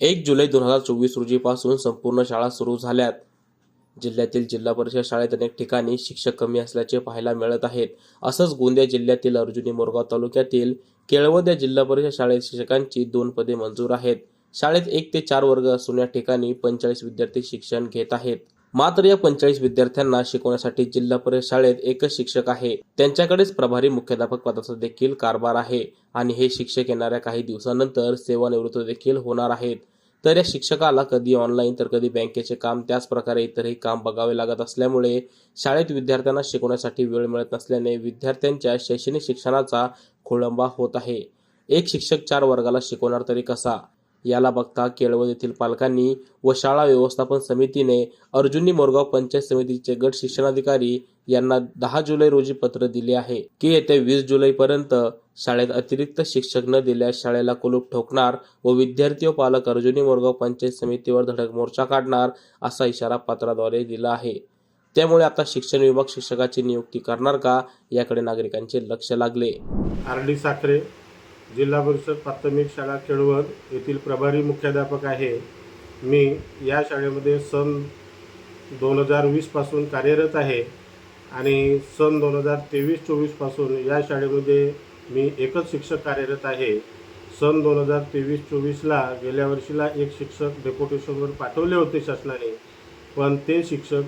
एक जुलै दोन हजार चोवीस रोजीपासून संपूर्ण शाळा सुरू झाल्यात. जिल्ह्यातील जिल्हा परिषद शाळेत अनेक ठिकाणी शिक्षक कमी असल्याचे पाहायला मिळत आहेत. असंच गोंदिया जिल्ह्यातील अर्जुनी मोरगाव तालुक्यातील केळवद या जिल्हा परिषद शाळेत शिक्षकांची दोन पदे मंजूर आहेत. शाळेत एक ते चार वर्ग असून या ठिकाणी पंचेचाळीस विद्यार्थी शिक्षण घेत आहेत. मात्र या पंचेचाळीस विद्यार्थ्यांना शिकवण्यासाठी जिल्हा परिषद शाळेत एकच शिक्षक आहे. त्यांच्याकडेच प्रभारी मुख्याध्यापक पदाचा देखील कारभार आहे आणि हे शिक्षक येणाऱ्या काही दिवसानंतर सेवानिवृत्त देखील होणार आहेत. तर या शिक्षकाला कधी ऑनलाईन तर कधी बँकेचे काम त्याचप्रकारे इतरही काम बघावे लागत असल्यामुळे शाळेत विद्यार्थ्यांना शिकवण्यासाठी वेळ मिळत नसल्याने विद्यार्थ्यांच्या शैक्षणिक शिक्षणाचा खोळंबा होत आहे. एक शिक्षक चार वर्गाला शिकवणार तरी कसा? याला बघता केळवद येथील पालकांनी व शाळा व्यवस्थापन समितीने अर्जुनी मोरगाव पंचायत समितीचे गट शिक्षणाधिकारी यांना दहा जुलै रोजी पत्र दिले आहे. की येत्या वीस जुलैपर्यंत शाळेत अतिरिक्त शिक्षक न दिल्यास शाळेला कुलूप ठोकणार व विद्यार्थी व पालक अर्जुनी मोरगाव पंचायत समितीवर धडक मोर्चा काढणार असा इशारा पत्राद्वारे दिला आहे. त्यामुळे आता शिक्षण विभाग शिक्षकाची नियुक्ती करणार का याकडे नागरिकांचे लक्ष लागले. आर डी साखरे जिल्हा परिषद प्राथमिक शाळा केळवद येथील प्रभारी मुख्याध्यापक आहे. मी या शाळेमध्ये सन दोन हजार वीसपासून कार्यरत आहे. आणि सन दोन हजार तेवीस चोवीसपासून या शाळेमध्ये मी एकच शिक्षक कार्यरत आहे. सन दोन हजार तेवीस चोवीसला गेल्या वर्षीला एक शिक्षक डेप्युटेशनवर पाठवले होते शासनाने. पण ते शिक्षक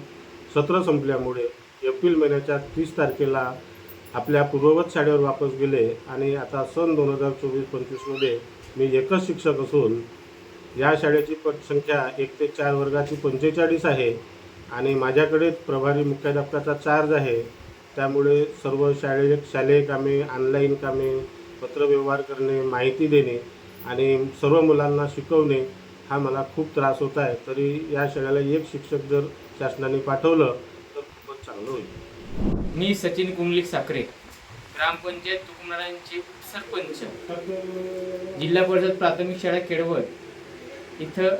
सत्र संपल्यामुळे एप्रिल महिन्याच्या तीस तारखेला आपल्या पूर्ववत शाळेवर वापस गेले आणि आता सन दोन हजार चोवीस पंचवीसमध्ये मी एकच शिक्षक असून या शाळेची पटसंख्या एक ते चार वर्गाची पंचेचाळीस आहे. आणि माझ्याकडे प्रभारी मुख्याध्यापकाचा चार्ज आहे. त्यामुळे सर्व शाळे शालेय कामे ऑनलाईन कामे पत्रव्यवहार करणे माहिती देणे आणि सर्व मुलांना शिकवणे हा मला खूप त्रास होत आहे. तरी या शाळेला एक शिक्षक जर शासनाने पाठवलं तर खूपच चांगलं होईल. मी सचिन कुमलिक साखरे ग्रामपंचायत तुकुमनारायणचे उपसरपंच. जिल्हा परिषद प्राथमिक शाळा केळवद इथं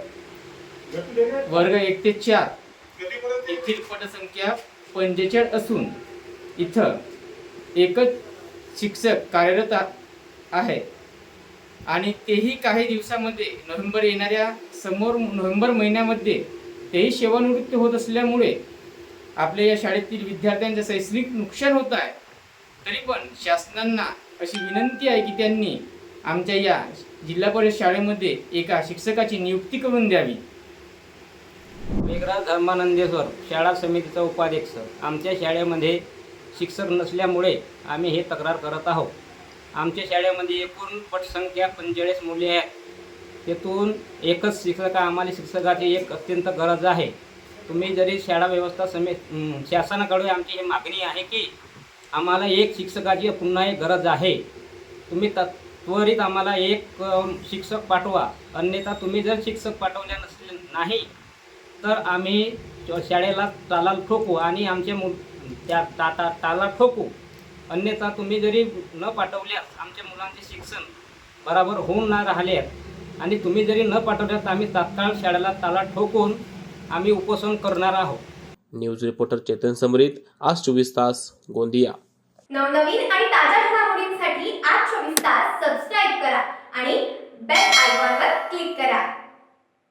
वर्ग एक ते चार. येथील पटसंख्या पंचेचाळीस असून इथं एकच शिक्षक कार्यरत आहे. आणि तेही काही दिवसामध्ये नोव्हेंबर येणाऱ्या समोर नोव्हेंबर महिन्यामध्ये तेही सेवानिवृत्त होत असल्यामुळे आपल्या या शाळेतील विद्यार्थ्यांचं शैक्षणिक नुकसान होत आहे. तरी पण शासनांना अशी विनंती आहे की त्यांनी आमच्या या जिल्हा परिषद शाळेमध्ये एका शिक्षकाची नियुक्ती करून द्यावी. मेघराज धर्मानंदेश्वर शाळा समितीचा उपाध्यक्ष. आमच्या शाळेमध्ये शिक्षक नसल्यामुळे आम्ही हे तक्रार करत आहोत. आमच्या शाळेमध्ये एकूण पटसंख्या पंचेचाळीस मुले आहेत. त्यातून एकच शिक्षक आम्हाला शिक्षकाची एक अत्यंत गरज आहे. तुम्ही जरी शाळा व्यवस्था समित शासनाकडे आमची ही मागणी आहे की आम्हाला एक शिक्षकाची पुन्हा एक गरज आहे. तुम्ही त त्वरित आम्हाला एक शिक्षक पाठवा. अन्यथा तुम्ही जर शिक्षक पाठवले नसले नाही तर आम्ही शाळेला ताला ठोकू आणि आमचे मु त्या ता ता ताला ठोकू. अन्यथा तुम्ही जरी न पाठवल्यास आमच्या मुलांचे शिक्षण बराबर होऊन नाही राहिले आणि तुम्ही जरी न पाठवल्यास आम्ही तात्काळ शाळेला ताला ठोकून आम्ही उपोषण करणार आहोत. न्यूज रिपोर्टर चेतन समरीत आज चोवीस तास गोंदिया. नवनवीन आणि ताज्या घडामोडींसाठी आज चोवीस तास सबस्क्राईब करा आणि बेल आयकॉनवर क्लिक करा.